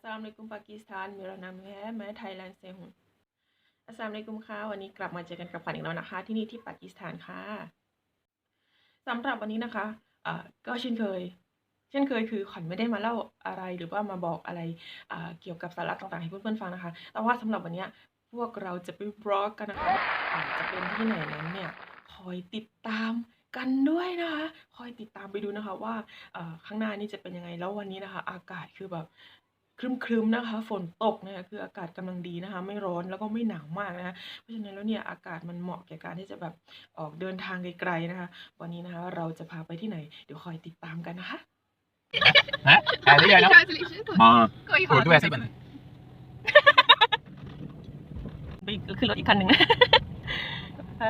Assalamu alaikum Pakistan मेरा नाम है मैं थाईलैंड से हूँ อัสสลามุอะลัยกุมค่ะวันนี้กลับมาเจอกันกับขวัญอีกแล้วนะคะ ที่นี่ที่ปากีสถานค่ะสำหรับวันนี้นะคะอ่าก็เช่นเคย เช่นเคยคือขวัญไม่ได้มาเล่าอะไรหรือว่ามาบอกอะไรอ่าเกี่ยวกับสาระต่างๆให้เพื่อนๆฟังนะคะ แต่ว่าสำหรับวันเนี้ยพวกเราจะไปบล็อกกันนะคะอาจจะเป็นที่ไหนนั้นเนี่ยคอยติดตามกันด้วยนะคะ คอยติดตามไปดูนะคะว่าเอ่อข้างหน้านี่จะเป็นยังไงแล้ววันนี้นะคะ อากาศคือแบบ ครึ้มๆนะคะ ฝนตกนะคะคืออากาศกำลังดีนะคะ ไม่ร้อนแล้วก็ไม่หนาวมากนะคะเพราะฉะนั้นแล้วเนี่ยอากาศมันเหมาะแก่การที่จะแบบออกเดินทางไกลๆนะคะ วันนี้นะคะ เราจะพาไปที่ไหน เดี๋ยวคอยติดตามกันนะคะฮะแครได้ยังเนาะอ๋อคุยด้วยสิบันไปขึ้นรถอีกคันหนึ่งใช่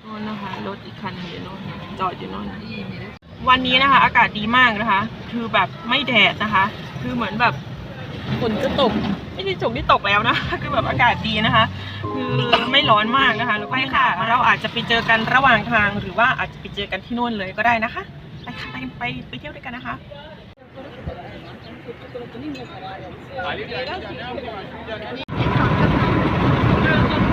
โน่นนะคะรถอีกคันหนึ่งอยู่โน่นจอดอยู่โน่น วันนี้นะคะ อากาศดีมากนะคะ คือแบบไม่แดดนะคะ คือเหมือนแบบฝนจะตก ไม่ใช่จกที่ตกแล้วนะ คือแบบอากาศดีนะคะ คือไม่ร้อนมากนะคะแล้วไปค่ะ เราอาจจะไปเจอกันระหว่างทาง หรือว่าอาจจะไปเจอกันที่นู่นเลยก็ได้นะคะ ไปค่ะไปไปเที่ยวด้วยกันนะคะ driver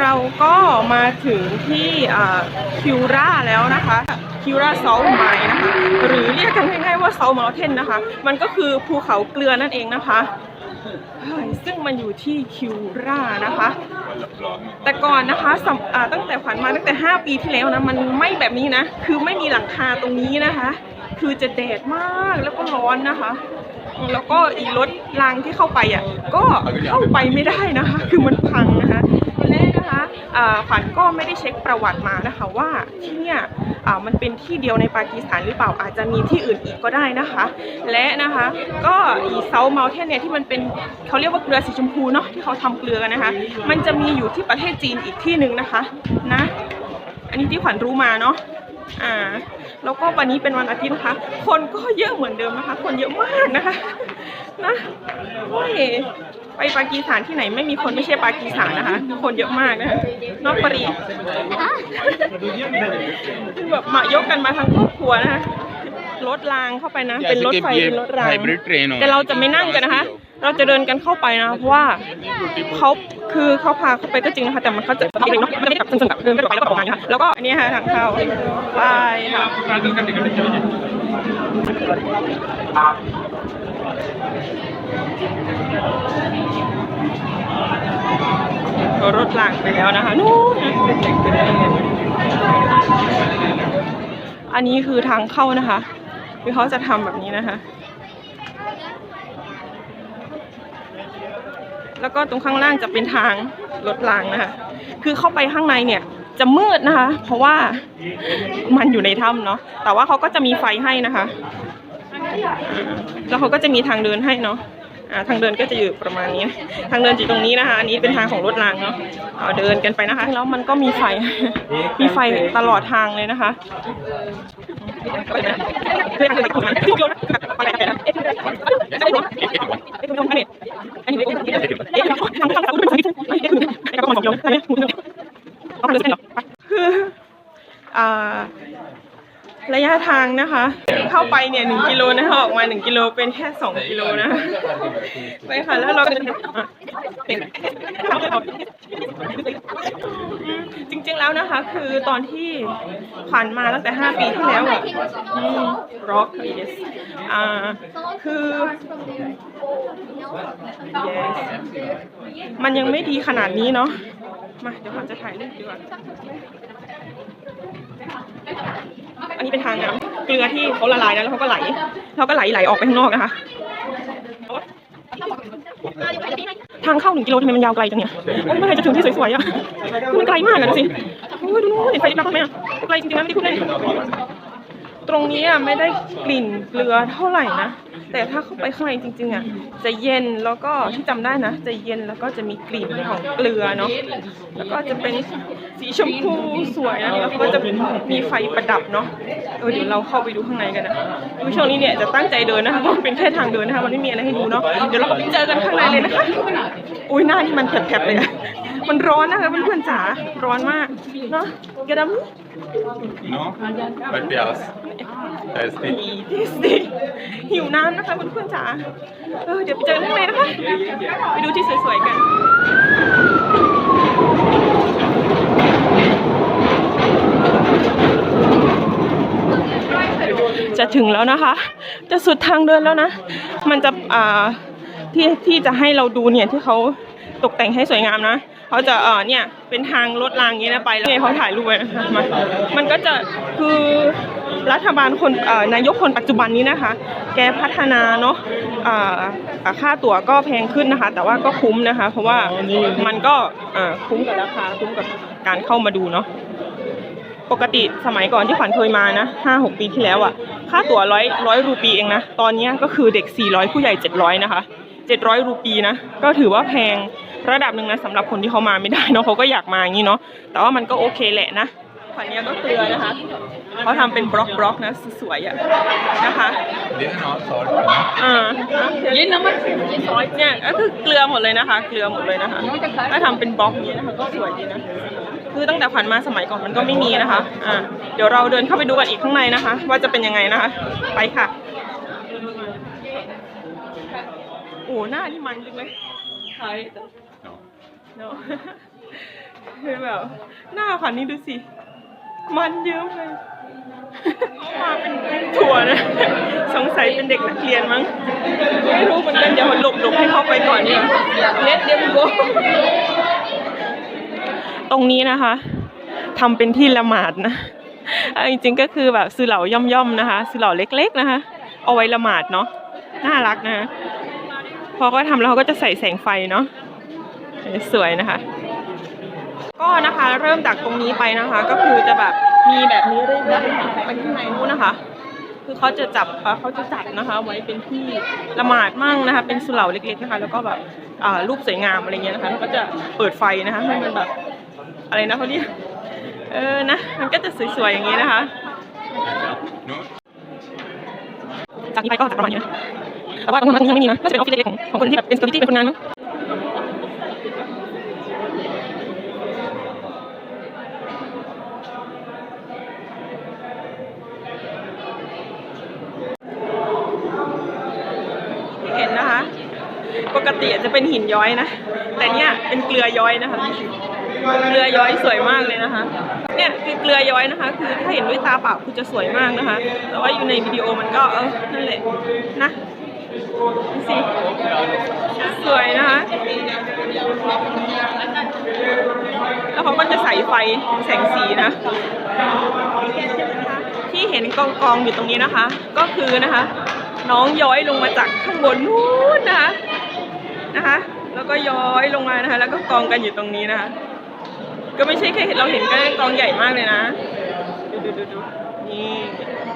เราก็มาถึงที่คิวราแล้วนะคะคิวราเซาไมนะคะหรือเรียกกันง่ายๆว่าเซาเมลเทนนะคะ มันก็คือภูเขาเกลือนั่นเองนะคะเฮ้ยซึ่งมันอยู่ที่คิวรานะคะ แต่ก่อนนะคะตั้งแต่ขวัญมาตั้งแต่ 5 ปีที่แล้วนะ มันไม่แบบนี้นะ คือไม่มีหลังคาตรงนี้นะคะ คือจะแดดมากแล้วก็ร้อนนะคะ แล้วก็อีรถรางที่เข้าไปอะ ก็เข้าไปไม่ได้นะคะ คือมันพังนะคะ ขวัญก็ไม่ได้เช็คประวัติมานะคะว่าที่เนี่ยมันเป็นที่เดียวในปากีสถานหรือเปล่าอาจจะมีที่อื่นอีกก็ได้นะคะ และนะคะก็อีเซาเมลเทนเนี่ยที่มันเป็นเขาเรียกว่าเกลือสีชมพูเนาะที่เขาทำเกลือกันนะคะ มันจะมีอยู่ที่ประเทศจีนอีกที่หนึ่งนะคะนะอันนี้ที่ขวัญรู้มาเนาะอ่าแล้วก็วันนี้เป็นวันอาทิตย์นะคะ คนก็เยอะเหมือนเดิมนะคะ คนเยอะมากนะคะ นะโอ้ยไปปากีสถานที่ไหนไม่มีคนไม่ใช่ปากีสถานนะคะ คนเยอะมากนะคะนอกปรีคือแบบมายกกันมาทั้งครอบครัวนะคะรถรางเข้าไปนะ เป็นรถไฟเป็นรถรางแต่เราจะไม่นั่งกันนะคะ เราจะเดินกันเข้าไปนะเพราะว่าเขาคือเขาพาเข้าไปก็จริงนะคะแต่มันเขาจะเด็กน้ะไม่ได้แบบสนแบบเดินไปแล้วก็ออกมาค่ะแล้วก็อันนี้ค่ะทางเข้าไปค่ะ รถรางไปแล้วนะคะนู่นอันนี้คือทางเข้านะคะคือเขาจะทำแบบนี้นะคะ แล้วก็ตรงข้างล่างจะเป็นทางรถรางนะคะ คือเข้าไปข้างในเนี่ยจะมืดนะคะ เพราะว่ามันอยู่ในถ้ำเนาะแต่ว่าเขาก็จะมีไฟให้นะคะ แล้วเขาก็จะมีทางเดินให้เนาะอ่าทางเดินก็จะอยู่ประมาณนี้ ทางเดินอยู่ตรงนี้นะคะ อันนี้เป็นทางของรถรางเนาะเอาเดินกันไปนะคะ แล้วมันก็มีไฟ มีไฟตลอดทางเลยนะคะเพื่อ จะยะทางทางเราเป็นะยนใช่ไหมคืออ่าระทางนะคะเข้าไปเนี่ยหนึ่งกิโลนะคะออกมาหนึ่งกิโลเป็นแค่สองกิโลนะคะไปค่ะแล้วเราก็จะจริงๆแล้วนะคะ คือตอนที่ผ่านมาตั้งแต่ห้าปีที่แล้วอะร็อก yes อ่าคือ yes มันยังไม่ดีขนาดนี้เนาะมาเดี๋ยวผมจะถ่ายรูปดีกว่า อันนี้เป็นทางน้ำเกลือที่เขาละลายนะแล้วเขาก็ไหลเขาก็ไหลไหลออกไปข้างนอกนะคะทางเข้าหนึ่งกิโลทำไมมันยาวไกลจังเนี่ยโอ้ยเมื่อไหรจะถึงที่สวยๆอะมันไกลมากอะดูสิโอ้ยดูนู้นเห็นไฟลิบลับไหมอะไกลจริงๆนะไม่ได้พูดเล่น ตรงนี้อะไม่ได้กลิ่นเกลือเท่าไหร่นะ แต่ถ้าเข้าไปข้างในจริงๆอะจะเย็นแล้วก็ที่จำได้นะจะเย็นแล้วก็จะมีกลิ่นของเกลือเนาะแล้วก็จะเป็นสีชมพูสวยนะแล้วก็จะมีไฟประดับเนาะเออเดี๋ยวเราเข้าไปดูข้างในกันนะดูช่วงนี้เนี่ยจะตั้งใจเดินนะคะเพราะเป็นแค่ทางเดินนะคะมันไม่มีอะไรให้ดูเนาะเดี๋ยวเราไปเจอกันข้างในเลยนะคะอุ้ยหน้านี่มันแผลบๆเลยอะ มันร้อนนะคะเพื่อนๆจ๋าร้อนมากเนาะกระดำ No? Vai piace. Testi. ดีที่สิหิวน้ำนะคะเพื่อนๆจ๋าเออเดี๋ยวไปเจอกันข้างในนะคะ ไปดูที่สวยๆกัน จะถึงแล้วนะคะ จะสุดทางเดินแล้วนะ มันจะอ่าที่ที่จะให้เราดูเนี่ยที่เขาตกแต่งให้สวยงามนะ เขาจะเออเนี่ยเป็นทางรถรางอย่างนี้นะไปแล้วเนี่ยเขาถ่ายรูปไว้มามันก็จะคือรัฐบาลคนอ่อนายกคนปัจจุบันนี้นะคะ แกพัฒนาเนาะอ่าค่าตั๋วก็แพงขึ้นนะคะ แต่ว่าก็คุ้มนะคะ เพราะว่ามันก็อ่าคุ้มกับราคาคุ้มกับการเข้ามาดูเนาะปกติสมัยก่อนที่ขวัญเคยมานะห้าหกปีที่แล้วอะค่าตั๋วร้อยร้อยรูปีเองนะ ตอนเนี้ยก็คือเด็กสี่ร้อยผู้ใหญ่เจ็ดร้อยนะคะ เจ็ดร้อยรูปีนะ ก็ถือว่าแพงระดับหนึ่งนะสำหรับคนที่เขามาไม่ได้เนาะเขาก็อยากมาอย่างนี้เนาะแต่ว่ามันก็โอเคแหละนะขวัญเนี้ยก็เกลือนะคะเขาทำเป็นบล็อกบล็อกๆนะสวยๆอะนะคะ Vieni no, sorry. อ่ายินน้ำมันซอยเนี่ยก็คือเกลือหมดเลยนะคะ เกลือหมดเลยนะคะถ้าทำเป็นบล็อกนี้นะคะก็สวยดีนะคือตั้งแต่ผ่านมาสมัยก่อนมันก็ไม่มีนะคะอ่าเดี๋ยวเราเดินเข้าไปดูกันอีกข้างในนะคะ ว่าจะเป็นยังไงนะคะ ไปค่ะ โอ้หน้าที่มันจริงเลยใช่ No. เนาะคือแบบหน้าขวัญนี่ดูสิ มันเยอะเลยมาเป็นกรุ๊ปทัวร์นะ สงสัยเป็นเด็กนักเรียนมั้ง ไม่รู้เหมือนกันเดี๋ยวหลบหลบให้เข้าไปก่อนดีกว่าเน็ตเดมโบตรงนี้นะคะทำเป็นที่ละหมาดนะเอาจริงๆก็คือแบบซื้อเหล่าย่อมๆนะคะซื้อเหล่าเล็ก ๆนะคะ เอาไว้ละหมาดเนาะน่ารักนะ พอก็ทำแล้วเขาก็จะใส่แสงไฟเนาะเออสวยนะคะ ก็นะคะเริ่มจากตรงนี้ไปนะคะ ก็คือจะแบบมีแบบนี้เรื่อยๆไปข้างในนู้นนะคะ คือเขาจะจับเอ่อเขาจะจัดนะคะ ไว้เป็นที่ละหมาดมั่งนะคะ เป็นสุเหร่าเล็ก ๆนะคะ แล้วก็แบบอ่ารูปสวยงามอะไรเงี้ยนะคะแล้วก็จะเปิดไฟนะคะให้มันแบบอะไรนะเขาเรียกเออนะมันก็จะสวยๆอย่างนี้นะคะ No? จากนี้ไปก็จะประมาณนี้นะ แต่ว่าตรงนั้นยังไม่มีนะน่าจะเป็นออฟฟิศเล็กๆของของคนที่แบบเป็นสตอรี่เป็นคนงานเนาะเห็นนะคะ ปกติจะเป็นหินย้อยนะ แต่เนี่ยเป็นเกลือย้อยนะคะ เกลือย้อยสวยมากเลยนะคะ เนี่ยคือเกลือย้อยนะคะ คือถ้าเห็นด้วยตาเปล่าคือจะสวยมากนะคะ แต่ว่าอยู่ในวิดีโอมันก็เออนั่นแหละนะ สิสวยนะคะ แล้วเขาก็จะใส่ไฟแสงสีนะ ที่เห็นกองกองอยู่ตรงนี้นะคะ ก็คือนะคะ น้องย้อยลงมาจากข้างบนนู้นนะคะนะคะ แล้วก็ย้อยลงมานะคะ แล้วก็กองกันอยู่ตรงนี้นะคะ ก็ไม่ใช่แค่เห็นเราเห็นก็กองใหญ่มากเลยนะ ดูดูดูดูนี่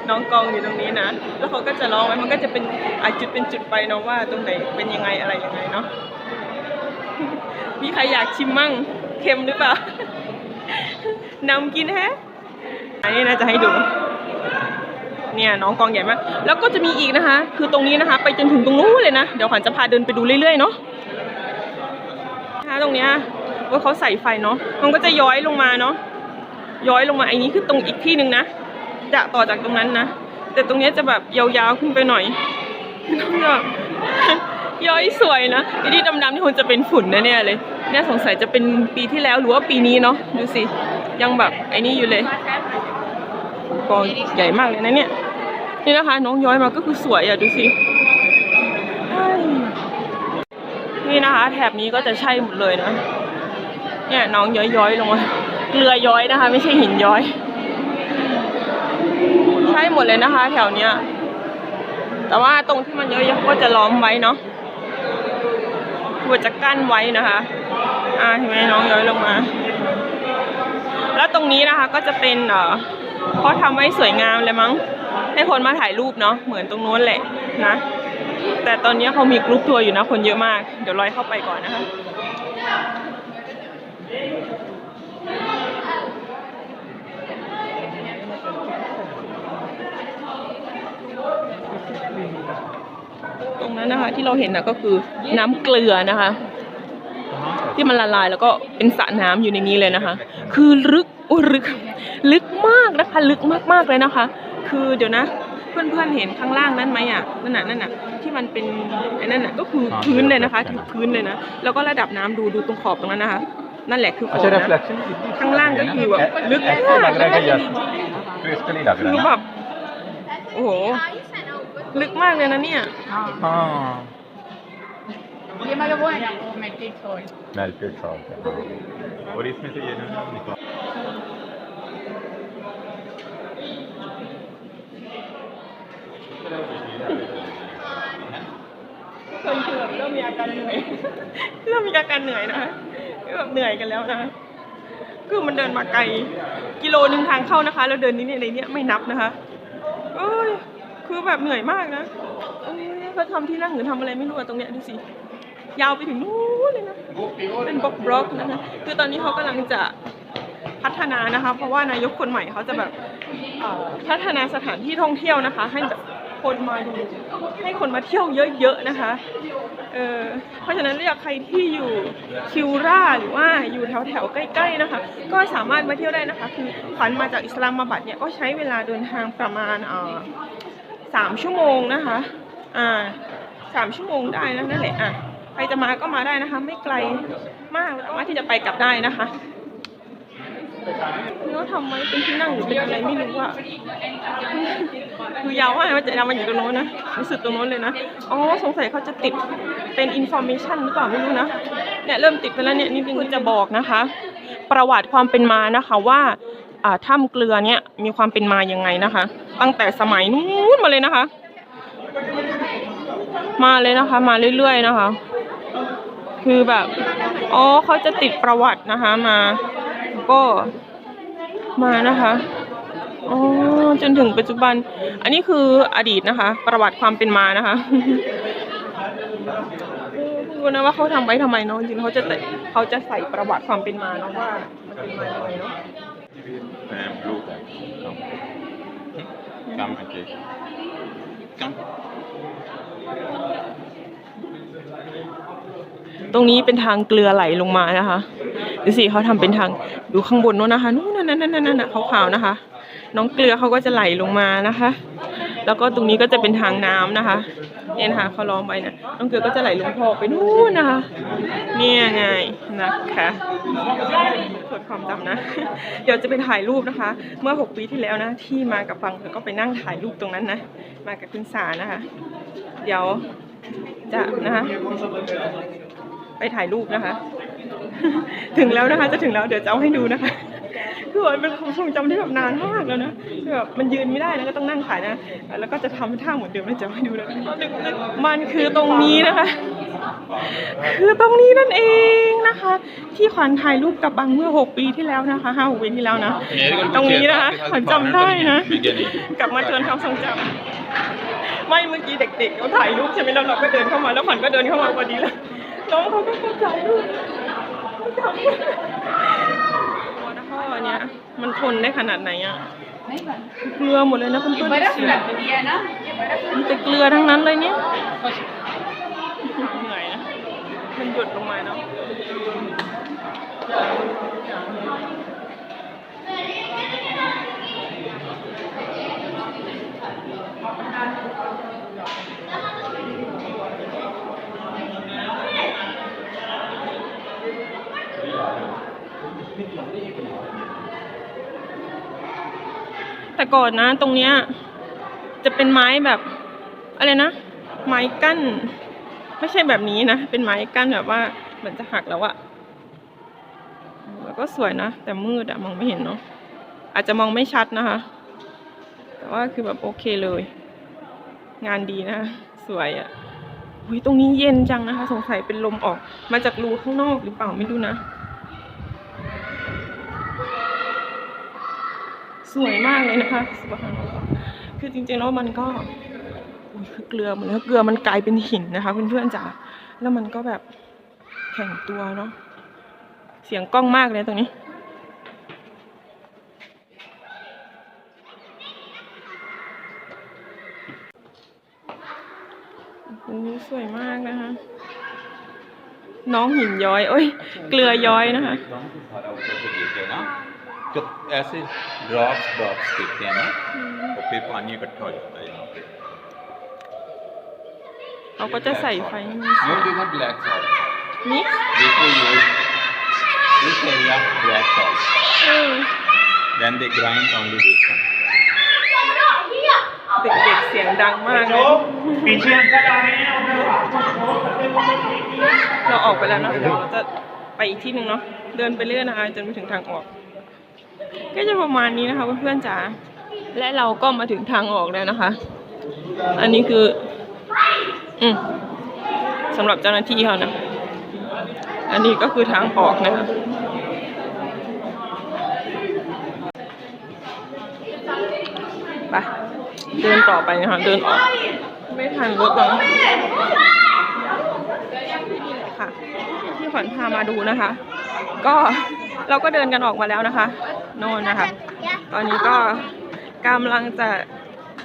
น้องกองอยู่ตรงนี้นะ แล้วเขาก็จะร้องไว้มันก็จะเป็นอาจุดเป็นจุดไปเนาะว่าตรงไหนเป็นยังไงอะไรยังไงเนาะมีใครอยากชิมมั่งเค็มหรือเปล่านำกินแฮะอันนี้นะจะให้ดูเนี่ยน้องกองใหญ่มาก แล้วก็จะมีอีกนะคะ คือตรงนี้นะคะ ไปจนถึงตรงนู้นเลยนะ เดี๋ยวขวัญจะพาเดินไปดูเรื่อยๆเนาะนะคะตรงเนี้ยว่าเขาใส่ไฟเนาะมันก็จะย้อยลงมาเนาะย้อยลงมาไอ้นี้คือตรงอีกที่หนึ่งนะ จะต่อจากตรงนั้นนะ แต่ตรงนี้จะแบบยาวๆขึ้นไปหน่อยน้องแบบย้อยสวยนะไอ้ที่ดำๆที่คงจะเป็นฝุ่นแน่ๆเลยเนี่ยสงสัยจะเป็นปีที่แล้วหรือว่าปีนี้เนาะดูสิ ยังแบบไอ้นี่อยู่เลยกองใหญ่มากเลยนะเนี่ยนี่นะคะ น้องย้อยมาก็คือสวยอะดูสินี่นะคะ แถบนี้ก็จะใช่หมดเลยนะเนี่ยน้องย้อยๆลงมาเกลือย้อยนะคะ ไม่ใช่หินย้อย ใช่หมดเลยนะคะ แถวเนี้ย แต่ว่าตรงที่มันเยอะๆก็จะล้อมไว้เนาะควรจะกั้นไว้นะคะ อ่าเห็นไหมน้องย้อยลงมา แล้วตรงนี้นะคะก็จะเป็นเออเขาทำไว้สวยงามเลยมั้ง ให้คนมาถ่ายรูปเนาะ เหมือนตรงนู้นแหละนะ แต่ตอนนี้เขามีกรุ๊ปทัวร์อยู่นะ คนเยอะมาก เดี๋ยวลอยเข้าไปก่อนนะคะ้นนะคะ ที่เราเห็นนะก็คือน้ำเกลือนะคะ ที่มันละลายแล้วก็เป็นสระน้ำอยู่ในนี้เลยนะคะ คือลึกโอ้ลึกลึกมากนะคะ ลึกมากมากเลยนะคะ คือเดี๋ยวนะ เพื่อนๆเห็นข้างล่างนั้นไหมอะนั่นน่ะนั่นน่ะที่มันเป็นไอ้นั่นน่ะก็คือพื้นเลยนะคะคือพื้นเลยนะแล้วก็ระดับน้ำดูดูตรงขอบตรงนั้นนะคะ นั่นแหละคือขอบนะข้างล่างก็คือแบบลึกมากคือแบบโอ้โห ลึกมากเลยนะเนี่ย ना हाँ ये मतलब वो है ना वो मेल्टेड सॉल्ट मेल्टेड सॉल्ट है और इसमें से ये ना निकाल คนคือแบบเริ่มมีอาการเหนื่อย เริ่มมีอาการเหนื่อยนะคะแบบเหนื่อยกันแล้วนะ คือมันเดินมาไกล กิโลหนึ่งทางเข้านะคะ แล้วเดินนี้เนี่ยในเนี้ยไม่นับนะคะเอ้ย คือแบบเหนื่อยมากนะเอ้ยเขาทำที่นั่งหรือทำอะไรไม่รู้อะตรงเนี้ยดูสิ ยาวไปถึงนู้นเลยนะ เป็นบล็อกบล็อกนะคะ คือตอนนี้เขากำลังจะพัฒนานะคะ เพราะว่านายกคนใหม่เขาจะแบบพัฒนาสถานที่ท่องเที่ยวนะคะ ให้แบบคนมาดูให้คนมาเที่ยวเยอะๆนะคะ เออเพราะฉะนั้นเรียกใครที่อยู่คิวราหรือว่าอยู่แถวๆใกล้ๆนะคะ ก็สามารถมาเที่ยวได้นะคะ คือขวัญมาจากอิสลามมาบัดเนี่ยก็ใช้เวลาเดินทางประมาณเออ สามชั่วโมงนะคะ อ่าสามชั่วโมงได้นะนั่นแหละอะใครจะมาก็มาได้นะคะ ไม่ไกลมากสามารถที่จะไปกลับได้นะคะนี่เขาทำไว้เป็นที่นั่งหรือเป็นอะไรไม่รู้อะคือยาวมากว่าจะนำมาอยู่ตรงโน้นนะรู้สึกตรงโน้นเลยนะอ๋อสงสัยเขาจะติดเป็นอินโฟเมชันหรือเปล่าไม่รู้นะเนี่ยเริ่มติดไปแล้วเนี่ยนี่คือจะบอกนะคะ ประวัติความเป็นมานะคะว่า ถ้ำเกลือเนี่ยมีความเป็นมายังไงนะคะ ตั้งแต่สมัยนู้นมาเลยนะคะ มาเลยนะคะ มาเรื่อยๆนะคะ คือแบบอ๋อเขาจะติดประวัตินะคะมาก็มานะคะอ๋อจนถึงปัจจุบัน อันนี้คืออดีตนะคะ ประวัติความเป็นมานะคะู้นะว่าเขาทำไว้ทำไมเนาะจริงเขาจะแต่เขาจะใส่ประวัติความเป็นมาเนาะว่ามันเป็นมายังไงเนาะ and blue bag. Come. Come and take. Come. ตรงนี้เป็นทางเกลือไหลลงมานะคะดูสิเขาทำเป็นทางดูข้างบนโน้นนะคะนู่นนั่นนั่นนั่นขาวๆนะคะ น้องเกลือเขาก็จะไหลลงมานะคะ แล้วก็ตรงนี้ก็จะเป็นทางน้ำนะคะ เนี่ยนะคะเขาล้อมไว้นะน้องเกลือก็จะไหลลงท่อไปนู่นนะคะ เนี่ยไงนะคะตรวจความจำนะ เดี๋ยวจะไปถ่ายรูปนะคะ เมื่อ 6 ปีที่แล้วนะ ที่มากับฟังเธอก็ไปนั่งถ่ายรูปตรงนั้นนะ มากับคุณสานะคะ เดี๋ยวจะนะคะไปถ่ายรูปนะคะ ถึงแล้วนะคะ จะถึงแล้วเดี๋ยวจะเอาให้ดูนะคะ คือมันเป็นความทรงจำที่แบบนานมากแล้วนะคือแบบมันยืนไม่ได้นะก็ต้องนั่งถ่ายนะ แล้วก็จะทำท่าเหมือนเดิมแล้วจะเอาให้ดูนะมันคือตรงนี้นะคะ คือตรงนี้นั่นเองนะคะ ที่ขวัญถ่ายรูปกับบังเมื่อ 6 ปีที่แล้วนะคะ5 6ปีที่แล้วนะ ตรงนี้นะคะขวัญจำได้นะ กลับมาเตือนความทรงจำไม่เมื่อกี้เด็กๆเขาถ่ายรูปใช่ไหมแล้วเราก็เดินเข้ามาแล้วขวัญก็เดินเข้ามาพอดีแล้วน้องเขาก็เข้าใจรูปตัวนะพ่อเนี่ยมั คนได้ขนาดไหนอะเกลือหมดเลยนะเพื่อนๆมันติเกลือทั้งนั้นเลยเนี่ยเหนื่อยนะมันหยดลงมาเนาะไม่ถึงได้ยังไง แต่ก่อนนะ ตรงเนี้ยจะเป็นไม้แบบอะไรนะ ไม้กั้น ไม่ใช่แบบนี้นะ เป็นไม้กั้นแบบว่าเหมือนจะหักแล้วอะแล้วก็สวยนะ แต่มืดอะมองไม่เห็นเนาะอาจจะมองไม่ชัดนะคะ แต่ว่าคือแบบโอเคเลย งานดีนะสวยอะ่ะหุยตรงนี้เย็นจังนะคะ สงสัยเป็นลมออกมาจากรูข้างนอกหรือเปล่าไม่รู้นะ สวยมากเลยนะคะสุภาคือจริงๆแล้วมันก็คือเกลือเหมือนเกลือมันกลายเป็นหินนะคะ เพื่อนๆจ๋าแล้วมันก็แบบแข็งตัวเนาะเสียงกล้องมากเลยตรงนี้โอ้สวยมากนะคะ น้องหินย้อยเอ้ย เกลือย้อยนะคะ ऐसे ड्रॉप्स ड्रॉप्स गिरते हैं ना और फिर पानी इकट्ठा हो जाता है यहाँ पे เขาก็จะใส่ไฟให้มัน You do not black salt. มิกซ์ This will use this area black salt. เออ Then they grind only this one. เด็กๆเสียงดังมากเลย पीछे अंकल आ रहे हैं उधर เราออกไปแล้วเนอะเดี๋ยวเราจะไปอีกที่หนึ่งเนาะ เดินไปเรื่อยนะคะจนไปถึงทางออก ก็จะประมาณนี้นะคะเพื่อนๆจ๋าและเราก็มาถึงทางออกแล้วนะคะ อันนี้คือ อืมสำหรับเจ้าหน้าที่เขานะ อันนี้ก็คือทางออกนะคะไปเดินต่อไปนะคะเดินออก ไม่ทันรถแล้วค่ะที่ขวัญพามาดูนะคะ ก็เราก็เดินกันออกมาแล้วนะคะ โน่นนะคะ ตอนนี้ก็กำลังจะ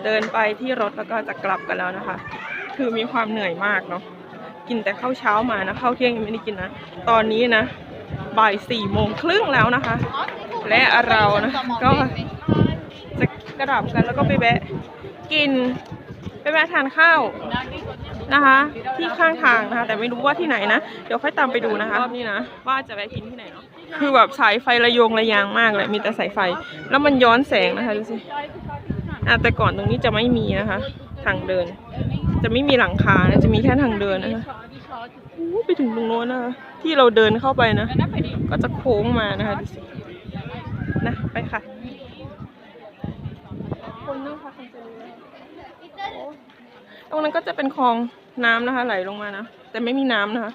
เดินไปที่รถแล้วก็จะกลับกันแล้วนะคะ คือมีความเหนื่อยมากเนาะ กินแต่ข้าวเช้ามานะข้าวเที่ยงยังไม่ได้กินนะ ตอนนี้นะบ่ายสี่โมงครึ่งแล้วนะคะ และเรานะก็จะกระดับกันแล้วก็ไปแวะกินไปแวะทานข้าวนะคะ ที่ข้างทางนะคะ แต่ไม่รู้ว่าที่ไหนนะ เดี๋ยวค่อยตามไปดูนะคะรอบนี้นะว่าจะแวะกินที่ไหนเนาะ คือแบบสายไฟระยงระยางมากเลย มีแต่สายไฟ แล้วมันย้อนแสงนะคะดูสิอะแต่ก่อนตรงนี้จะไม่มีนะคะ ทางเดิน จะไม่มีหลังคานะจะมีแค่ทางเดินนะคะไปถึงตรงโน้นนะคะที่เราเดินเข้าไปนะ ก็จะโค้งมานะคะดูสินะไปค่ะคนนั่งพักกันเต็มเลยตรงนั้นก็จะเป็นคลองน้ำนะคะ ไหลลงมานะ แต่ไม่มีน้ำนะคะ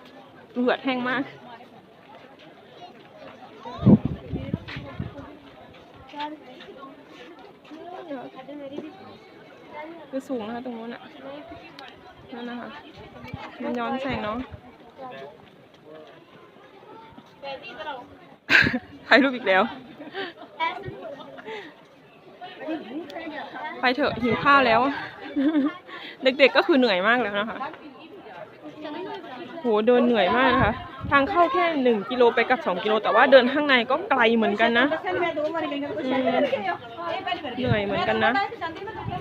เหือดแห้งมาก คือสูงนะคะตรงนู้นอะนั่นนะคะมันย้อนแสงเนาะถ่ายรูปอีกแล้ว ไปเถอะหิวข้าวแล้ว เด็กๆก็คือเหนื่อยมากแล้วนะคะ โหเดินเหนื่อยมากนะคะ ทางเข้าแค่หนึ่งกิโลไปกับสองกิโลแต่ว่าเดินข้างในก็ไกลเหมือนกันนะเหนื่อยเหมือนกันนะ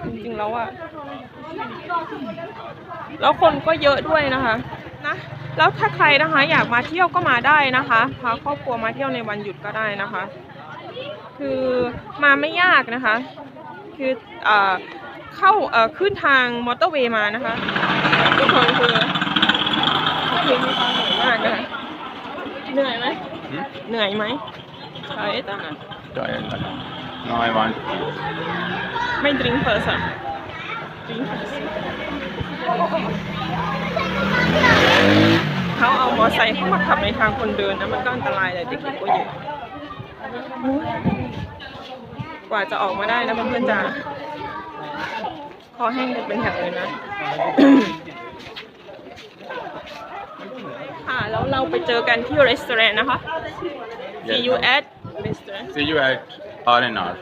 จริงๆแล้วอะแล้วคนก็เยอะด้วยนะคะนะแล้วถ้าใครนะคะ อยากมาเที่ยวก็มาได้นะคะพาครอบครัวมาเที่ยวในวันหยุดก็ได้นะคะ คือมาไม่ยากนะคะ คือเอ่อเข้าเอ่อขึ้นทางมอเตอร์เวย์มานะคะทุกคนคือ คือมีความเหนื่อยมากนะคะเหนื่อยไหม Hmm? เหนื่อยไหมใช่จ้ะ Tired. No, I want. ไม่ drink first อะ drink first เขาเอามอไซค์เข้ามาขับในทางคนเดินนะมันก็อันตรายเลยเด็กๆก็เยอะโอ้ยกว่าจะออกมาได้นะเพื่อนๆจ้าคอแห้งกันเป็นแถวเลยนะ ค่ะ แล้วเราไปเจอกันที่ร้านนะคะ See you at restaurant See you at R and R.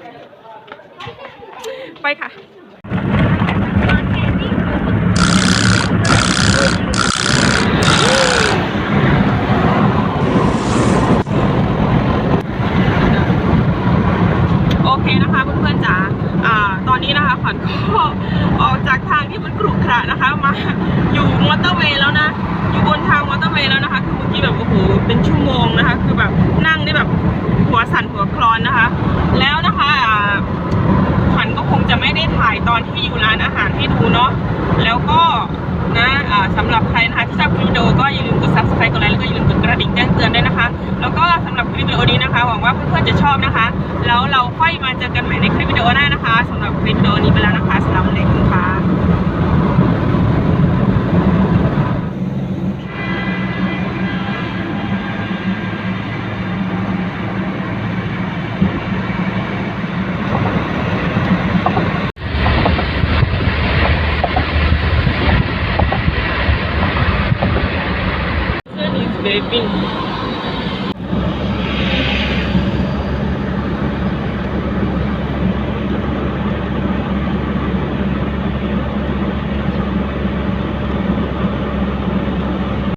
ไปค่ะ มาเจอกันใหม่ในคลิปวิดีโอหน้านะคะสำหรับคลิปวิดีโอนี้ไปแล้วนะคะสำหรับเล็กค่ะ